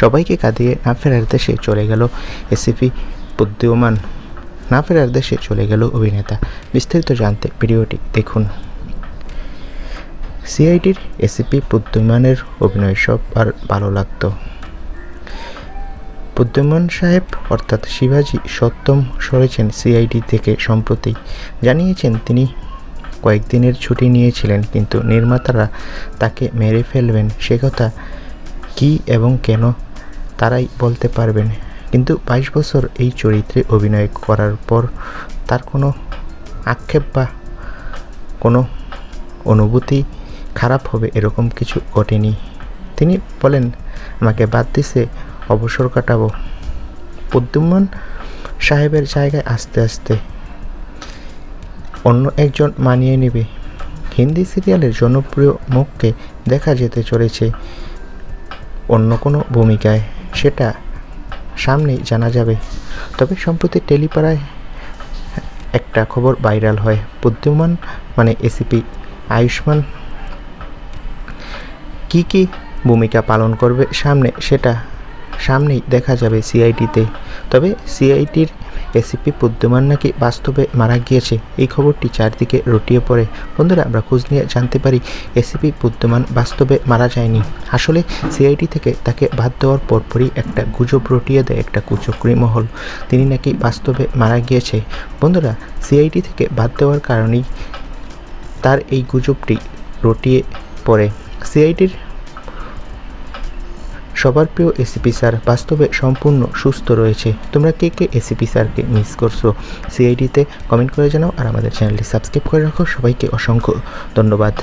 সবাইকে কাঁদিয়ে না ফেরার দেশে চলে গেল এসিপি বুদ্ধিমান। না ফেরার দেশে চলে গেল অভিনেতা। বিস্তারিত জানতে ভিডিওটি দেখুন। সিআইডির এসিপি বুদ্ধিমানের অভিনয় সব আর ভালো লাগতো। বুদ্ধিমান সাহেব অর্থাৎ শিবাজি সত্যম সরেছেন সিআইডি থেকে সম্প্রতি। জানিয়েছেন তিনি, কয়েকদিনের ছুটি নিয়েছিলেন, কিন্তু নির্মাতারা তাকে মেরে ফেলবেন। সে কথা কী এবং কেন তারাই বলতে পারবেন। কিন্তু বাইশ বছর এই চরিত্রে অভিনয় করার পর তার কোনো আক্ষেপ বা কোনো অনুভূতি খারাপ হবে এরকম কিছু ঘটেনি। তিনি বলেন, আমাকে বাদ দিছে, অবসর কাটাবো। বুদ্ধিমান সাহেবের জায়গায় আস্তে আস্তে অন্য একজন মানিয়ে নেবে। হিন্দি সিরিয়ালের জনপ্রিয় মুখকে দেখা যেতে চলেছে অন্য কোনো ভূমিকায়। সেটা সামনেই জানা যাবে। তবে সম্প্রতি টেলিপাড়ায় একটা খবর ভাইরাল হয়। বুদ্ধিমান মানে এসিপি আয়ুষ্মান কি কি ভূমিকা পালন করবে সামনে সেটা সামনেই দেখা যাবে সিআইটিতে তবে সিআইটির এসিপি বুদ্ধিমান নাকি বাস্তবে মারা গিয়েছে, এই খবরটি চারদিকে রটিয়ে পড়ে। বন্ধুরা, আমরা খোঁজ নিয়ে জানতে পারি, এসিপি বুদ্ধিমান বাস্তবে মারা যায়নি। আসলে সিআইটি থেকে তাকে বাদ দেওয়ার পরপরই একটা গুজব রটিয়ে দেয় একটা কুচক্রি মহল। তিনি নাকি বাস্তবে মারা গিয়েছে। বন্ধুরা সিআইটি থেকে বাদ দেওয়ার কারণেই তার এই গুজবটি রটিয়ে পড়ে। সিআইটির সবার প্রিয় এসিপি স্যার, বাস্তবে সম্পূর্ণ সুস্থ রয়েছে। তোমরা কে কে এসিপি স্যারকে মিস করছ? সিআইডিতে কমেন্ট করে জানাও আর আমাদের চ্যানেলটি সাবস্ক্রাইব করে রাখো। সবাইকে অসংখ্য ধন্যবাদ।